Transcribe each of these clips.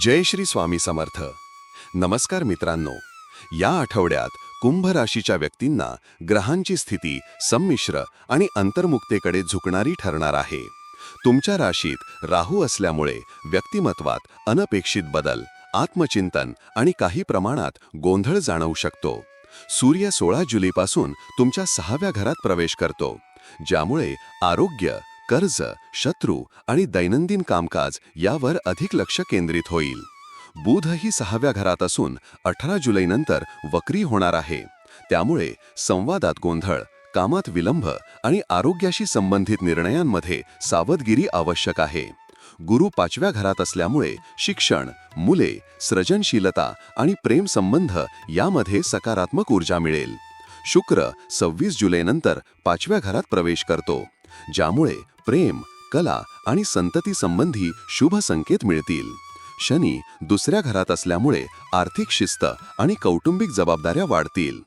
जय श्री स्वामी समर्थ. नमस्कार मित्रांनो. या आठवड्यात कुंभ राशीच्या व्यक्तींना ग्रहांची स्थिती संमिश्र आणि अंतर्मुक्तेकडे झुकणारी ठरणार आहे. तुमच्या राशीत राहू असल्यामुळे व्यक्तिमत्वात अनपेक्षित बदल आत्मचिंतन आणि काही प्रमाणात गोंधळ जाणवू शकतो. सूर्य सोळा जुलैपासून तुमच्या सहाव्या घरात प्रवेश करतो ज्यामुळे आरोग्य कर्ज शत्रू आणि दैनंदिन कामकाज यावर अधिक लक्ष केंद्रित होईल. बुधही सहाव्या घरात असून अठरा जुलैनंतर वक्री होणार आहे. त्यामुळे संवादात गोंधळ कामात विलंब आणि आरोग्याशी संबंधित निर्णयांमध्ये सावधगिरी आवश्यक आहे. गुरु पाचव्या घरात असल्यामुळे शिक्षण मुले सृजनशीलता आणि प्रेम संबंध यामध्ये सकारात्मक ऊर्जा मिळेल. शुक्र सव्वीस जुलैनंतर पाचव्या घरात प्रवेश करतो ज्यामुळे प्रेम कला आणि संतती संबंधी शुभ संकेत मिळतील. शनी दुसऱ्या घरात असल्यामुळे आर्थिक शिस्त आणि कौटुंबिक जबाबदाऱ्या वाढतील.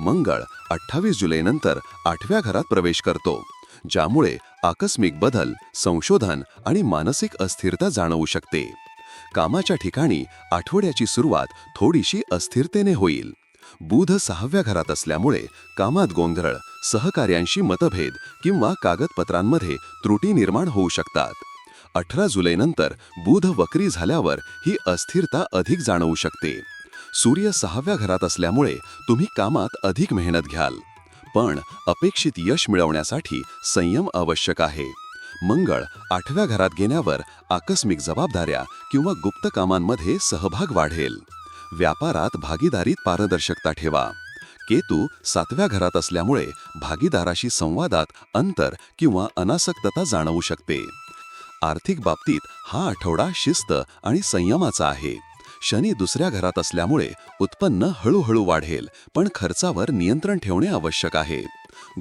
मंगळ अठ्ठावीस जुलैनंतर आठव्या घरात प्रवेश करतो ज्यामुळे आकस्मिक बदल संशोधन आणि मानसिक अस्थिरता जाणवू शकते. कामाच्या ठिकाणी आठवड्याची सुरुवात थोडीशी अस्थिरतेने होईल. बुध सहाव्या घरात असल्यामुळे कामात गोंधळ सहकार्यांशी मतभेद किंवा कागदपत्रांमध्ये त्रुटी निर्माण होऊ शकतात. अठरा जुलैनंतर बुध वक्री झाल्यावर ही अस्थिरता अधिक जाणवू शकते. सूर्य सहाव्या घरात असल्यामुळे तुम्ही कामात अधिक मेहनत घ्याल. पण अपेक्षित यश मिळवण्यासाठी संयम आवश्यक आहे. मंगळ आठव्या घरात गेल्यावर आकस्मिक जबाबदाऱ्या किंवा गुप्त कामांमध्ये सहभाग वाढेल. व्यापारात भागीदारीत पारदर्शकता ठेवा. केतू सातव्या घरात असल्यामुळे भागीदाराशी संवादात अंतर किंवा अनासक्तता जाणवू शकते. आर्थिक बाबतीत हा आठवडा शिस्त आणि संयमाचा आहे. शनी दुसऱ्या घरात असल्यामुळे उत्पन्न हळूहळू वाढेल पण खर्चावर नियंत्रण ठेवणे आवश्यक आहे.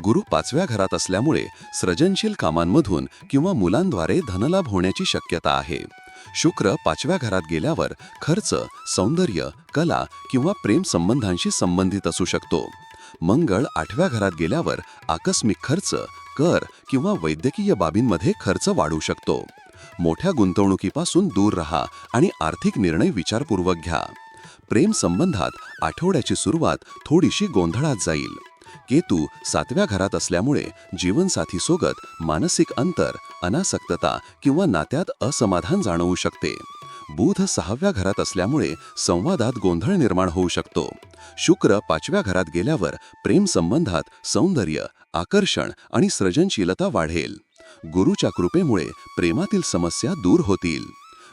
गुरु पाचव्या घरात असल्यामुळे सृजनशील कामांमधून किंवा मुलांद्वारे धनलाभ होण्याची शक्यता आहे. शुक्र पाचव्या घरात गेल्यावर खर्च सौंदर्य कला किंवा प्रेम संबंधांशी संबंधित असू शकतो. मंगळ आठव्या घरात गेल्यावर आकस्मिक खर्च कर किंवा वैद्यकीय बाबींमध्ये खर्च वाढू शकतो. मोठ्या गुंतवणुकीपासून दूर राहा आणि आर्थिक निर्णय विचारपूर्वक घ्या. प्रेम संबंधात आठवड्याची सुरुवात थोडीशी गोंधळात जाईल. केतू सातव्या घरात असल्यामुळे जीवनसाथीसोबत मानसिक अंतर अनासक्तता किंवा नात्यात असमाधान जाणवू शकते. बुध सहाव्या घरात असल्यामुळे संवादात गोंधळ निर्माण होऊ शकतो. शुक्र पाचव्या घरात गेल्यावर प्रेम संबंधात सौंदर्य आकर्षण आणि सृजनशीलता वाढेल. गुरुच्या कृपेमुळे प्रेमातील समस्या दूर होतील.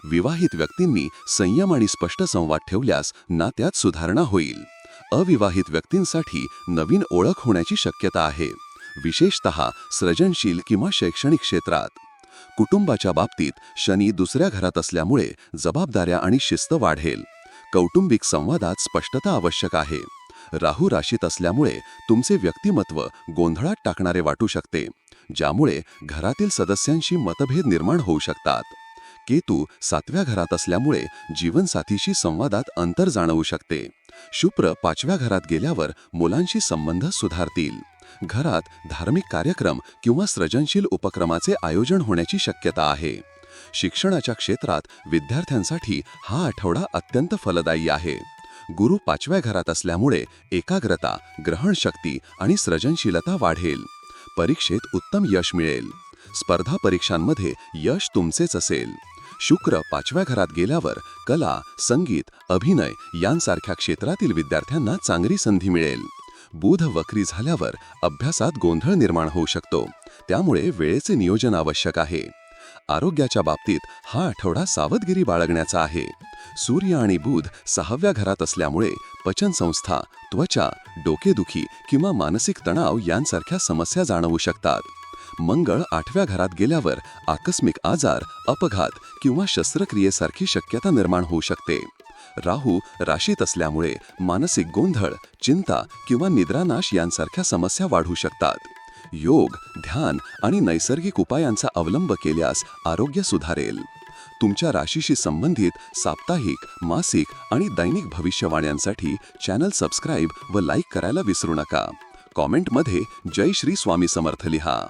विवाहित व्यक्तींनी संयम आणि स्पष्ट संवाद ठेवल्यास नात्यात सुधारणा होईल. अविवाहित व्यक्तींसाठी नवीन ओळख होण्याची शक्यता आहे. विशेषत सृजनशील किंवा शैक्षणिक क्षेत्रात. कुटुंबाच्या बाबतीत शनी दुसऱ्या घरात असल्यामुळे जबाबदाऱ्या आणि शिस्त वाढेल. कौटुंबिक संवादात स्पष्टता आवश्यक आहे. राहू राशीत असल्यामुळे तुमचे व्यक्तिमत्व गोंधळात टाकणारे वाटू शकते ज्यामुळे घरातील सदस्यांशी मतभेद निर्माण होऊ शकतात. केतू सातव्या घरात असल्यामुळे जीवनसाथीशी संवादात अंतर जाणवू शकते. शुक्र पाचव्या घरात गेल्यावर मुलांशी संबंध सुधारतील. घरात धार्मिक कार्यक्रम किंवा सृजनशील उपक्रमाचे आयोजन होण्याची शक्यता आहे. शिक्षणाच्या क्षेत्रात विद्यार्थ्यांसाठी हा आठवडा अत्यंत फलदायी आहे. गुरु पाचव्या घरात असल्यामुळे एकाग्रता ग्रहणशक्ती आणि सृजनशीलता वाढेल. परीक्षेत उत्तम यश मिळेल. स्पर्धा परीक्षांमध्ये यश तुमचेच असेल. शुक्र पाचव्या घरात गेल्यावर कला संगीत अभिनय यांसारख्या क्षेत्रातील विद्यार्थ्यांना चांगली संधी मिळेल. बुध वक्री झाल्यावर अभ्यासात गोंधळ निर्माण होऊ शकतो. त्यामुळे वेळेचे नियोजन आवश्यक आहे. आरोग्याच्या बाबतीत हा आठवडा सावधगिरी बाळगण्याचा आहे. सूर्य आणि बुध सहाव्या घरात असल्यामुळे पचनसंस्था त्वचा डोकेदुखी किंवा मानसिक तणाव यांसारख्या समस्या जाणवू शकतात. मंगळ आठव्या घरात गेल्यावर आकस्मिक आजार अपघात किंवा शस्त्रक्रियेसारखी शक्यता निर्माण होऊ शकते. राहू राशीत असल्यामुळे मानसिक गोंधळ चिंता किंवा निद्रानाश यांसारख्या समस्या वाढू शकतात. योग ध्यान आणि नैसर्गिक उपायांचा अवलंब केल्यास आरोग्य सुधारेल. तुमच्या राशीशी संबंधित साप्ताहिक मासिक आणि दैनिक भविष्यवाण्यांसाठी चॅनल सबस्क्राईब व लाईक करायला विसरू नका. कॉमेंटमध्ये जय श्री स्वामी समर्थ लिहा.